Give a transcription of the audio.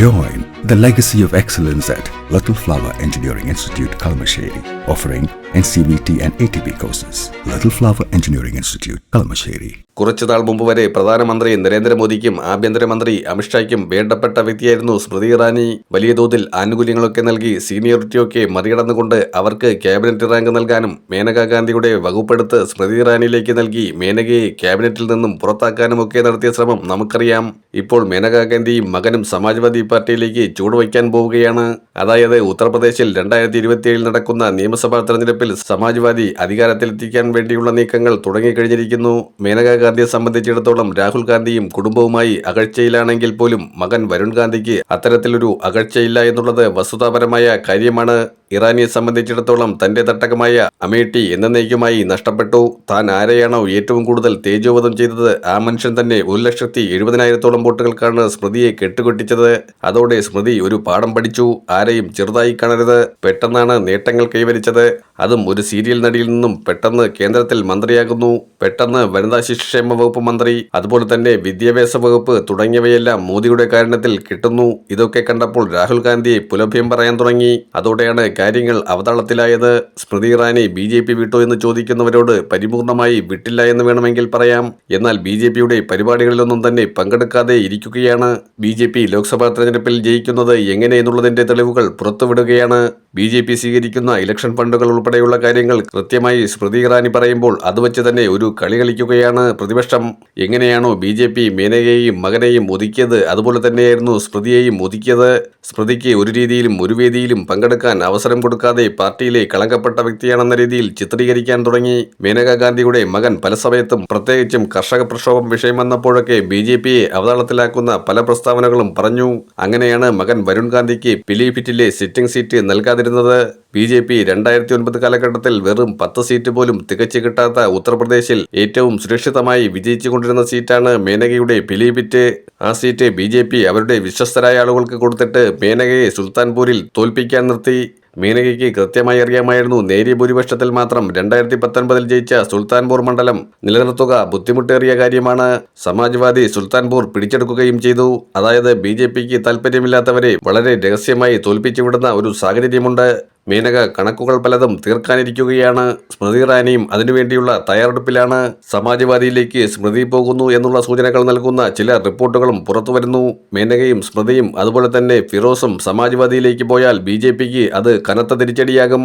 Join the legacy of excellence at Little Flower Engineering Institute, Kalamasheri, offering NCVT and ATP courses. Little Flower Engineering Institute, Kalamasheri. കുറച്ചുനാൾ മുമ്പ് വരെ പ്രധാനമന്ത്രി നരേന്ദ്രമോദിക്കും ആഭ്യന്തരമന്ത്രി അമിത്ഷായ്ക്കും വേണ്ടപ്പെട്ട വ്യക്തിയായിരുന്നു സ്മൃതി ഇറാനി വലിയ തോതിൽ ആനുകൂല്യങ്ങളൊക്കെ നൽകി സീനിയോറിറ്റിയൊക്കെ മറികടന്നുകൊണ്ട് അവർക്ക് ക്യാബിനറ്റ് റാങ്ക് നൽകാനും മേനകാ ഗാന്ധിയുടെ വകുപ്പെടുത്ത് സ്മൃതി ഇറാനിയിലേക്ക് നൽകി മേനകയെ ക്യാബിനറ്റിൽ നിന്നും പുറത്താക്കാനുമൊക്കെ നടത്തിയ ശ്രമം നമുക്കറിയാം ഇപ്പോൾ മേനകാ ഗാന്ധിയും മകനും സമാജ്വാദി പാർട്ടിയിലേക്ക് ചൂടുവയ്ക്കാൻ പോവുകയാണ്. അതായത് ഉത്തർപ്രദേശിൽ രണ്ടായിരത്തി ഇരുപത്തിയേഴിൽ നടക്കുന്ന നിയമസഭാ തെരഞ്ഞെടുപ്പിൽ സമാജ്വാദി അധികാരത്തിലെത്തിക്കാൻ വേണ്ടിയുള്ള നീക്കങ്ങൾ തുടങ്ങിക്കഴിഞ്ഞിരിക്കുന്നു. മേനകാ ഗാന്ധിയെ സംബന്ധിച്ചിടത്തോളം രാഹുൽ ഗാന്ധിയും കുടുംബവുമായി അകഴ്ചയിലാണെങ്കിൽ പോലും മകൻ വരുൺ ഗാന്ധിക്ക് അത്തരത്തിലൊരു അകഴ്ചയില്ല എന്നുള്ളത് വസ്തുതാപരമായ കാര്യമാണ്. ഇറാനിയെ സംബന്ധിച്ചിടത്തോളം തന്റെ തട്ടകമായ അമേഠി എന്നേക്കുമായി നഷ്ടപ്പെട്ടു. താൻ ആരെയാണോ ഏറ്റവും കൂടുതൽ തേജോവധം ചെയ്തത്? ആ മനുഷ്യൻ തന്നെ ഒരു ലക്ഷത്തി എഴുപതിനായിരത്തോളം വോട്ടുകൾക്കാണ് സ്മൃതിയെ കെട്ടുകെട്ടിച്ചത്. അതോടെ സ്മൃതി ഒരു പാഠം പഠിച്ചു. ആരെയും ചെറുതായി കാണരുത്. പെട്ടെന്നാണ് നേട്ടങ്ങൾ കൈവരിച്ചത്. അതും ഒരു സീരിയൽ നടിയിൽ നിന്നും പെട്ടെന്ന് കേന്ദ്രത്തിൽ മന്ത്രിയാകുന്നു. പെട്ടെന്ന് വനിതാ ശിശുക്ഷേമ വകുപ്പ് മന്ത്രി അതുപോലെ തന്നെ വിദ്യാഭ്യാസ വകുപ്പ് തുടങ്ങിയവയെല്ലാം മോദിയുടെ കാരണത്തിൽ കിട്ടുന്നു. ഇതൊക്കെ കണ്ടപ്പോൾ രാഹുൽ ഗാന്ധിയെ പുലഭ്യം പറയാൻ തുടങ്ങി. അതോടെയാണ് കാര്യങ്ങൾ അവതാളത്തിലായത്. Smriti Irani B J P വിട്ടോ എന്ന് ചോദിക്കുന്നവരോട് പരിപൂർണമായി വിട്ടില്ല എന്ന് വേണമെങ്കിൽ പറയാം. എന്നാൽ ബി ജെ പിയുടെ പരിപാടികളിലൊന്നും തന്നെ പങ്കെടുക്കാതെ ഇരിക്കുകയാണ്. ബി ജെ പി ലോക്സഭാ തെരഞ്ഞെടുപ്പിൽ ജയിക്കുന്നത് എങ്ങനെ എന്നുള്ളതിന്റെ തെളിവുകൾ പുറത്തുവിടുകയാണ്. ബി ജെ പി സ്വീകരിക്കുന്ന ഇലക്ഷൻ ഫണ്ടുകൾ ഉൾപ്പെടെയുള്ള കാര്യങ്ങൾ കൃത്യമായി സ്മൃതി ഇറാനി പറയുമ്പോൾ അത് വെച്ച് തന്നെ ഒരു കളി കളിക്കുകയാണ് പ്രതിപക്ഷം. എങ്ങനെയാണോ ബി ജെ പി മേനകയെയും മകനെയും ഒതുക്കിയത് അതുപോലെ തന്നെയായിരുന്നു സ്മൃതിയെയും ഒതുക്കിയത്. സ്മൃതിക്ക് ഒരു രീതിയിലും ഒരു വേദിയിലും പങ്കെടുക്കാൻ അവസരം കൊടുക്കാതെ പാർട്ടിയിലെ കളങ്കപ്പെട്ട വ്യക്തിയാണെന്ന രീതിയിൽ ചിത്രീകരിക്കാൻ തുടങ്ങി. മേനകാ ഗാന്ധിയുടെ മകൻ പല സമയത്തും പ്രത്യേകിച്ചും കർഷക പ്രക്ഷോഭം വിഷയം വന്നപ്പോഴൊക്കെ ബി ജെ പിയെ അവതാളത്തിലാക്കുന്ന പല പ്രസ്താവനകളും പറഞ്ഞു. അങ്ങനെയാണ് മകൻ വരുൺ ഗാന്ധിക്ക് പിലിഭിറ്റിലെ സിറ്റിംഗ് സീറ്റ് നൽകാതിരുന്നത് ബി ജെ പി രണ്ടായിരത്തി ഒൻപത് കാലഘട്ടത്തിൽ വെറും പത്ത് സീറ്റ് പോലും തികച്ചു കിട്ടാത്ത ഉത്തർപ്രദേശിൽ ഏറ്റവും സുരക്ഷിതമായി വിജയിച്ചുകൊണ്ടിരുന്ന സീറ്റാണ് മേനകയുടെ പിലിഭിറ്റ് ആ സീറ്റ് ബി അവരുടെ വിശ്വസ്തരായ ആളുകൾക്ക് കൊടുത്തിട്ട് മേനകയെ സുൽത്താൻപൂരിൽ തോൽപ്പിക്കാൻ നിർത്തി. മേനകയ്ക്ക് കൃത്യമായി അറിയാമായിരുന്നു നേരിയ ഭൂരിപക്ഷത്തിൽ മാത്രം രണ്ടായിരത്തി പത്തൊൻപതിൽ ജയിച്ച സുൽത്താൻപൂർ മണ്ഡലം നിലനിർത്തുക ബുദ്ധിമുട്ടേറിയ കാര്യമാണ്. സമാജ്വാദി സുൽത്താൻപൂർ പിടിച്ചെടുക്കുകയും ചെയ്തു. അതായത് ബി ജെ പിക്ക് താല്പര്യമില്ലാത്തവരെ വളരെ രഹസ്യമായി തോൽപ്പിച്ചുവിടുന്ന ഒരു സാഹചര്യമുണ്ട്. മേനക കണക്കുകൾ പലതും തീർക്കാനിരിക്കുകയാണ്. സ്മൃതി ഇറാനിയും അതിനുവേണ്ടിയുള്ള തയ്യാറെടുപ്പിലാണ് സമാജ്വാദിയിലേക്ക് സ്മൃതി പോകുന്നു എന്നുള്ള സൂചനകൾ നൽകുന്ന ചില റിപ്പോർട്ടുകളും പുറത്തുവരുന്നു മേനകയും സ്മൃതിയും അതുപോലെ തന്നെ ഫിറോസും സമാജ്വാദിയിലേക്ക് പോയാൽ ബി അത് കനത്ത തിരിച്ചടിയാകും.